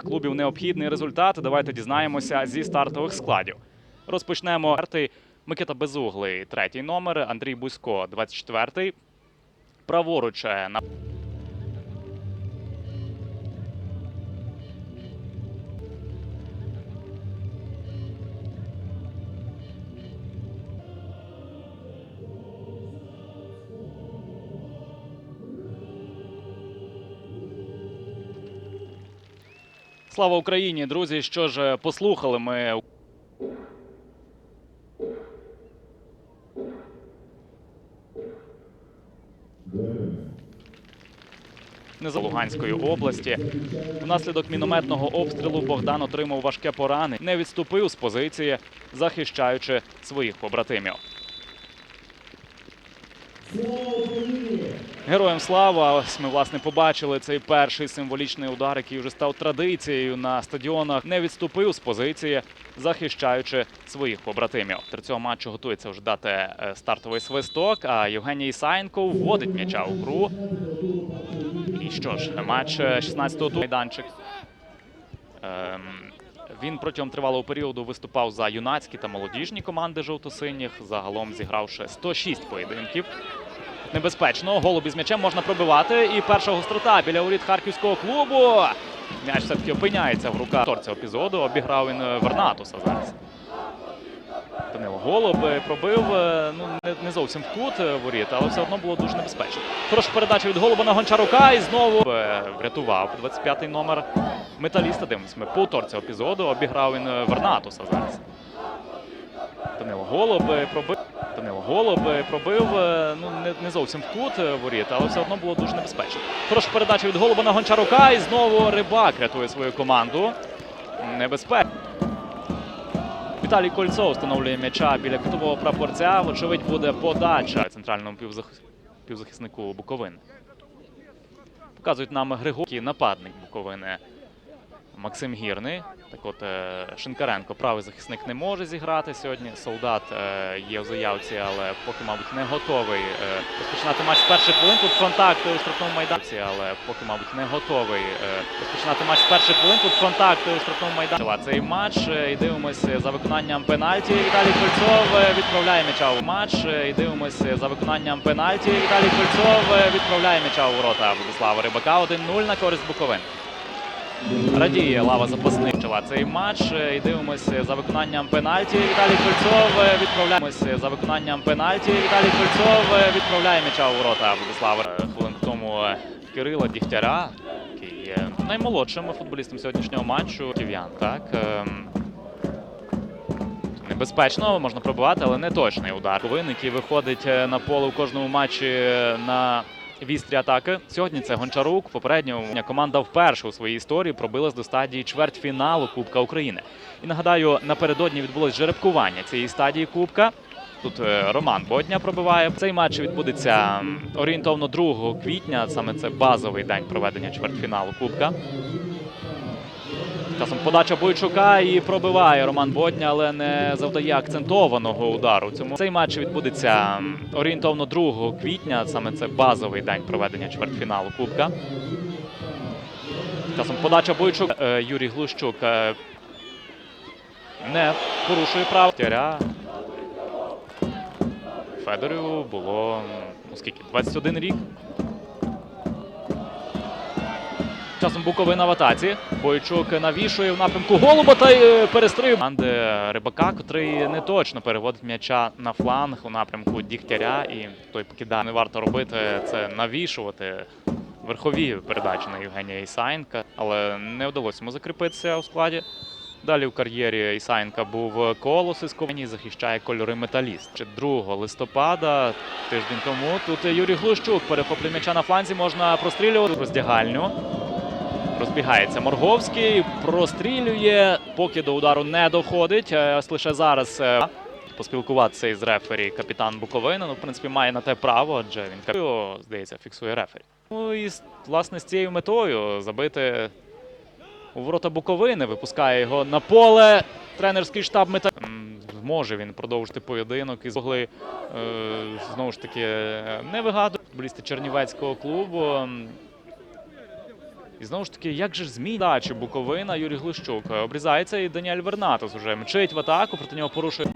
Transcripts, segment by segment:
обох клубів необхідний результат. Давайте дізнаємося зі стартових складів. Розпочнемо Четвертий Микита Безуглий, третій номер, Андрій Бузько, 24-й. Праворуч е, на Слава Україні, друзі! Що ж, послухали ми не за Луганської області. Внаслідок мінометного обстрілу Богдан отримав важке поранення, не відступив з позиції, захищаючи своїх побратимів. Героям слава! Ось ми власне побачили цей перший символічний удар, який вже став традицією на стадіонах. Не відступив з позиції, захищаючи своїх побратимів. До цього матчу готується вже дати е, стартовий свисток. А Євгеній Ісаєнко вводить м'яча у гру. І що ж, матч е, 16-го туру майданчик. Ем, він протягом тривалого періоду виступав за юнацькі та молодіжні команди жовто-синіх, загалом зігравши 106 поєдинків. Небезпечно. Голуб із м'ячем можна пробивати. І перша гострота біля воріт харківського клубу. М'яч все-таки опиняється в руках Тор цього епізоду. Обіграв він е, Вернатуса зараз. Данило Голуб е, пробив е, ну, не, зовсім в кут воріт, але все одно було дуже небезпечно. Хороша передача від Голуба на Гончарука і знову врятував 25-й номер металіста. Дивимося, ми повтор цього епізоду. Обіграв він Вернатуса зараз. Данило Голуб пробив. Данило Голуб пробив е, ну, не, не зовсім в кут е, воріт, але все одно було дуже небезпечно. Хороша передача від Голуба на Гончарука і знову Рибак рятує свою команду. Небезпечно. Віталій Кольцов встановлює м'яча біля кутового прапорця. Вочевидь, буде подача центральному півзах- півзахиснику Буковини. Показують нам Григорій, нападник Буковини Максим Гірний. Так от е, Шинкаренко, правий захисник, не може зіграти сьогодні. Солдат е, є в заявці, але поки, мабуть, не готовий е, розпочинати матч з перших хвилин. Тут контакт у штрафному майданці, але поки, мабуть, не готовий розпочинати матч з перших хвилин. Тут контакт у штрафному майданці. Цей матч і дивимося за виконанням пенальті. Віталій Кольцов відправляє м'яча у матч. І дивимося за виконанням пенальті. Віталій Кольцов відправляє м'яча у ворота Владислава Рибака. 1-0 на користь Буковини. Радіє лава запасних почала цей матч. е, І дивимося за виконанням пенальті. Віталій Кольцов е, відправляємося за виконанням пенальті. Віталій Кольцов е, відправляє м'яча у ворота Владислава. Хвилин тому Кирила Дігтяра, який є наймолодшим футболістом сьогоднішнього матчу. Ків'ян, так. ем, Небезпечно, можна пробивати, але не точний удар. Ковин, який виходить на поле у кожному матчі на вістрі атаки. Сьогодні це Гончарук. Попередньо команда вперше у своїй історії пробилась до стадії чвертьфіналу Кубка України. І нагадаю, напередодні відбулось жеребкування цієї стадії Кубка. Тут е, Роман Бодня пробиває. Цей матч відбудеться орієнтовно 2 квітня. Саме це базовий день проведення чвертьфіналу Кубка. Часом подача Бойчука і пробиває Роман Бодня, але не завдає акцентованого удару. Цьому цей матч відбудеться орієнтовно 2 квітня. Саме це базовий день проведення чвертьфіналу Кубка. Часом подача Бойчук. Е, Юрій Глущук е, не порушує право. Федорів було ну, 21 рік. Часом Буковина в атаці. Бойчук навішує в напрямку голуба та й е, перестрив команди Рибака, котрий не точно переводить м'яча на фланг у напрямку Дігтяря. І той покидає. Не варто робити це навішувати верхові передачі на Євгенія Ісаєнка, але не вдалося йому закріпитися у складі. Далі в кар'єрі Ісаєнка був колос із Ковені, захищає кольори металіст. Чи 2 листопада, тиждень тому, тут Юрій Глущук перехоплює м'яча на фланзі, можна прострілювати роздягальню. Розбігається Морговський, прострілює, поки до удару не доходить. Е, Ось лише зараз е, поспілкуватися із рефері капітан Буковини. Ну, в принципі, має на те право, адже він здається, фіксує рефері. Ну і власне з цією метою забити у ворота Буковини, випускає його на поле. Тренерський штаб мета. Може він продовжити поєдинок і змогли е, знову ж таки не вигадувати футболісти Чернівецького клубу. І знову ж таки, як же ж змій дачі Буковина Юрій Глущук. Е, Обрізається і Даніель Вернатос уже мчить в атаку, проти нього порушує.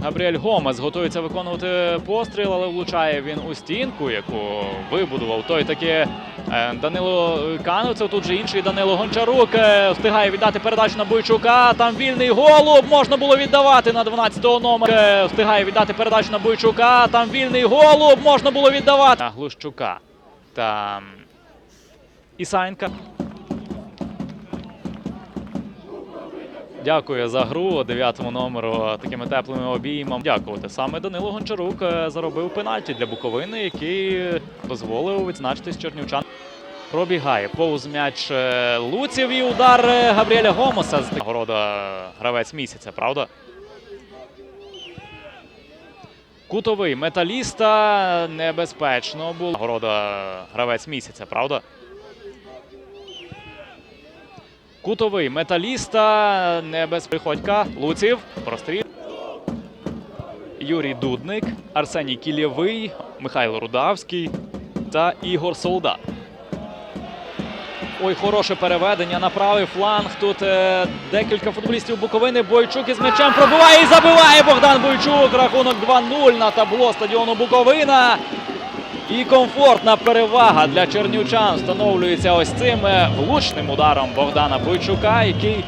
Габріель Гомес готується виконувати постріл, але влучає він у стінку, яку вибудував той таки е, Данило Кановцев. Тут же інший Данило Гончарук е, встигає віддати передачу на Бойчука. Там вільний голуб можна було віддавати на 12-го номера. Е, Встигає віддати передачу на Бойчука. Там вільний голуб можна було віддавати на Глущука. Та Ісаєнка. Дякую за гру дев'ятому номеру такими теплими обіймами. Дякувати. Саме Данило Гончарук е, заробив пенальті для Буковини, який дозволив відзначитись чернівчан. Пробігає повз м'яч е, Луців і удар е, Габріеля Гомоса з нагорода гравець місяця, правда? Кутовий металіста небезпечно був. Нагорода гравець місяця, правда? Кутовий металіста небез Приходька, Луців, простріл. Юрій Дудник, Арсеній Кілєвий, Михайло Рудавський та Ігор Солдат. Ой, хороше переведення на правий фланг. Тут е, декілька футболістів Буковини. Бойчук із м'ячем пробиває і забиває Богдан Бойчук. Рахунок 2-0 на табло стадіону Буковина. І комфортна перевага для чернівчан встановлюється ось цим е, влучним ударом Богдана Бойчука, який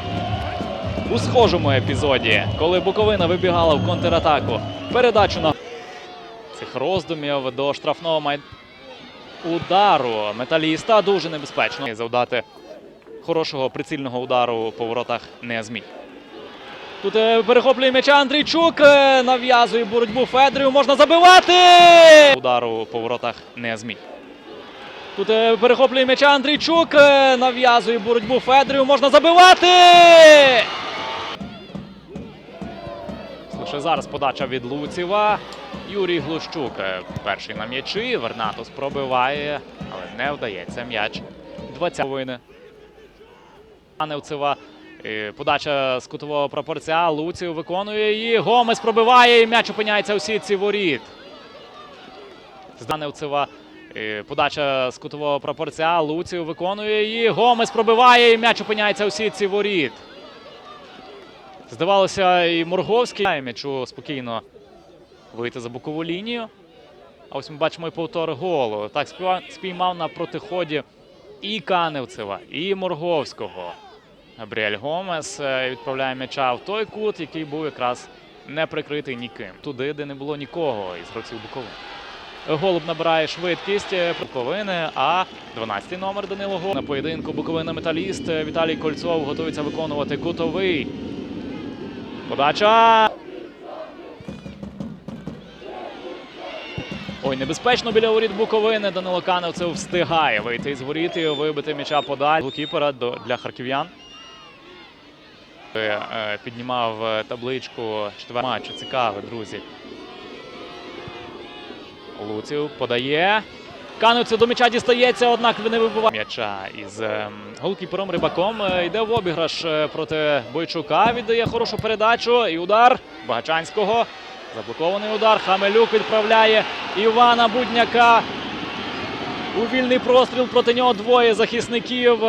у схожому епізоді, коли Буковина вибігала в контратаку, передачу на цих роздумів до штрафного май... удару металіста дуже небезпечно. Завдати хорошого прицільного удару по воротах не зміг. Тут е, перехоплює м'яча Андрійчук, е, нав'язує боротьбу Федорів, можна забивати! Удару по воротах не зміг. Тут е, перехоплює м'яча Андрійчук, нав'язує боротьбу Федорів, можна забивати! Лише зараз подача від Луціва. Юрій Глущук перший на м'ячі. Вернатос пробиває, але не вдається м'яч. 20 хвилини. Аневцева. Подача з кутового прапорця. Луців виконує її. Гомес пробиває і м'яч опиняється у сітці воріт. Зданевцева. Подача з кутового прапорця. Луців виконує її. Гомес пробиває і м'яч опиняється у сітці воріт. Здавалося, і Морговський м'ячу спокійно вийти за бокову лінію. А ось ми бачимо і повтор голу. Так спіймав на протиході і Каневцева, і Морговського. Габріель Гомес е, відправляє м'яча в той кут, який був якраз не прикритий ніким. Туди, де не було нікого із гравців Буковини. Голуб набирає швидкість е, Буковини, а 12-й номер Данило Голуб. На поєдинку Буковина Металіст е, Віталій Кольцов готується виконувати кутовий. Подача. Ой, небезпечно біля воріт Буковини. Данило Каневцев встигає вийти із воріт і вибити м'яча подаль. Голкіпера для харків'ян. Е, е, Піднімав е, табличку четвертого матчу. Цікаво, друзі. Луців подає. Каневцев до м'яча дістається, однак не вибиває м'яча із ем, голкіпером Рибаком. Йде в обіграш проти Бойчука. Віддає хорошу передачу. І удар Багачанського. Заблокований удар. Хамелюк відправляє Івана Будняка. У вільний простріл проти нього двоє захисників.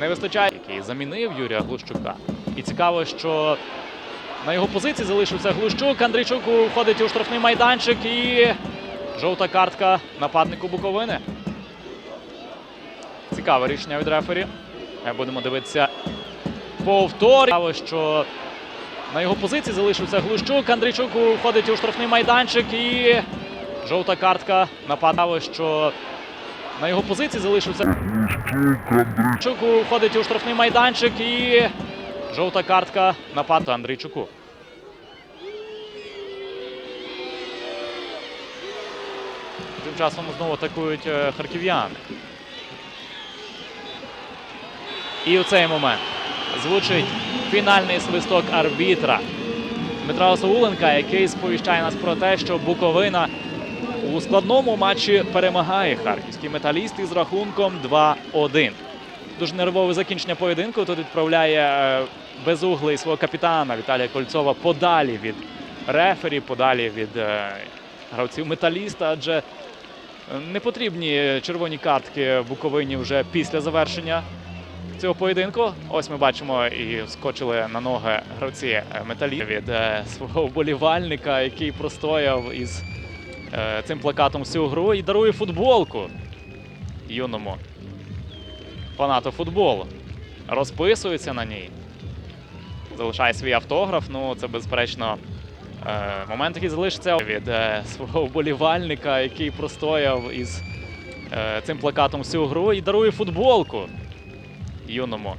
Не вистачає, який замінив Юрія Глущука. І цікаво, що на його позиції залишився Глущук. Андрійчук входить у штрафний майданчик і жовта картка нападнику Буковини. Цікаве рішення від рефері. Е, Будемо дивитися повтор. Цікаво, що на його позиції залишився Глущук. Андрійчук входить у штрафний майданчик і жовта картка нападав, що на його позиції залишився Андрійчук входить у штрафний майданчик і жовта картка напад Андрійчуку. Тим часом знову атакують е, харків'яни. І у цей момент звучить фінальний свисток арбітра Дмитра Осауленка, який сповіщає нас про те, що Буковина у складному матчі перемагає харківський металіст із рахунком 2-1. Дуже нервове закінчення поєдинку. Тут відправляє е, безуглий свого капітана Віталія Кольцова подалі від рефері, подалі від е, гравців металіста, адже Не потрібні червоні картки Буковині вже після завершення цього поєдинку. Ось ми бачимо і вскочили на ноги гравці е, металі від свого вболівальника, який простояв із цим плакатом всю гру і дарує футболку юному фанату футболу. Розписується на ній. Залишає свій автограф. Ну, це безперечно е, момент, який залишиться від е, свого вболівальника, який простояв із е, цим плакатом всю гру і дарує футболку юному